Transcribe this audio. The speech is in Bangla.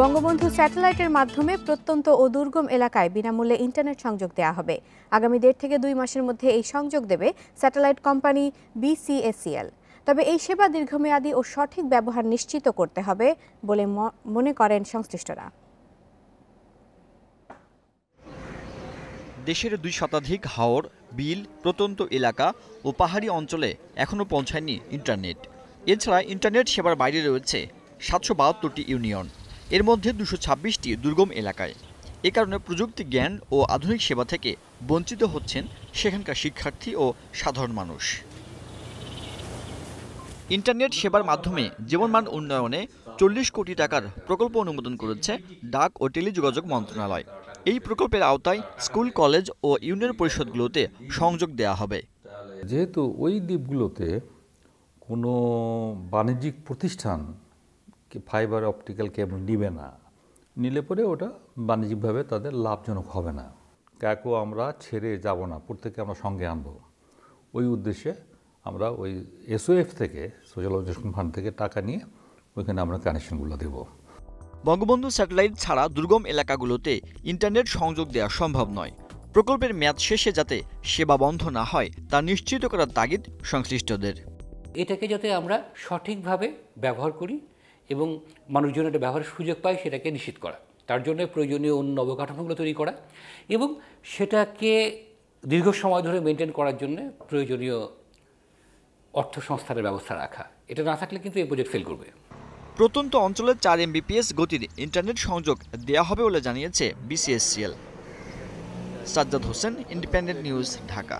বঙ্গবন্ধু স্যাটেলাইটের মাধ্যমে প্রত্যন্ত ও দুর্গম এলাকায় বিনামূল্যে ইন্টারনেট সংযোগ দেওয়া হবে। আগামী দেড় থেকে দুই মাসের মধ্যে এই সংযোগ দেবে স্যাটেলাইট কোম্পানি বিসিএসিএল তবে এই সেবা দীর্ঘমেয়াদী ও সঠিক ব্যবহার নিশ্চিত করতে হবে বলে মনে করেন সংশ্লিষ্টরা। দেশের দুই শতাধিক হাওর, বিল, প্রত্যন্ত এলাকা ও পাহাড়ি অঞ্চলে এখনও পৌঁছায়নি ইন্টারনেট। এছাড়া ইন্টারনেট সেবার বাইরে রয়েছে সাতশো বাহাত্তরটি ইউনিয়ন। এর মধ্যে দুশো ছাব্বিশটি দুর্গম এলাকায়। এ কারণে প্রযুক্তি জ্ঞান ও আধুনিক সেবা থেকে বঞ্চিত হচ্ছেন সেখানকার শিক্ষার্থী ও সাধারণ মানুষ। ইন্টারনেট সেবার মাধ্যমে জীবনমান উন্নয়নে চল্লিশ কোটি টাকার প্রকল্প অনুমোদন করেছে ডাক ও টেলিযোগাযোগ মন্ত্রণালয়। এই প্রকল্পের আওতায় স্কুল, কলেজ ও ইউনিয়ন পরিষদগুলোতে সংযোগ দেওয়া হবে। যেহেতু ওই দ্বীপগুলোতে কোনো বাণিজ্যিক প্রতিষ্ঠান ফাইবার অপটিক্যাল কেবল নিবে না নিলে পরে ওটা বাণিজ্যিকভাবে তাদের লাভজনক হবে না। কাকও আমরা ছেড়ে যাব না প্রত্যেকে আমরা সঙ্গে আনব। ওই উদ্দেশ্যে আমরা ওই এসওএফ থেকে সোশ্যাল অবজেশন ফান্ড থেকে টাকা নিয়ে ওইখানে আমরা কানেকশনগুলো দেবো। বঙ্গবন্ধু স্যাটেলাইট ছাড়া দুর্গম এলাকাগুলোতে ইন্টারনেট সংযোগ দেওয়া সম্ভব নয়। প্রকল্পের মেয়াদ শেষে যাতে সেবা বন্ধ না হয় তা নিশ্চিত করার তাগিদ সংশ্লিষ্টদের। এটাকে যাতে আমরা সঠিকভাবে ব্যবহার করি এবং মানুষজন এটা ব্যবহারের সুযোগ পায় সেটাকে নিশ্চিত করা। তার জন্য প্রয়োজনীয় অন্য অবকাঠামোগুলো তৈরি করা এবং সেটাকে দীর্ঘ সময় ধরে মেনটেন করার জন্য প্রয়োজনীয় অর্থ সংস্থানের ব্যবস্থা রাখা। এটা না থাকলে কিন্তু এই প্রজেক্ট ফেল করবে। প্রত্যন্ত অঞ্চলে চার এমবিপিএস গতির ইন্টারনেট সংযোগ দেওয়া হবে বলে জানিয়েছে BCSCL Sajjad Hossain Independent News Dhaka.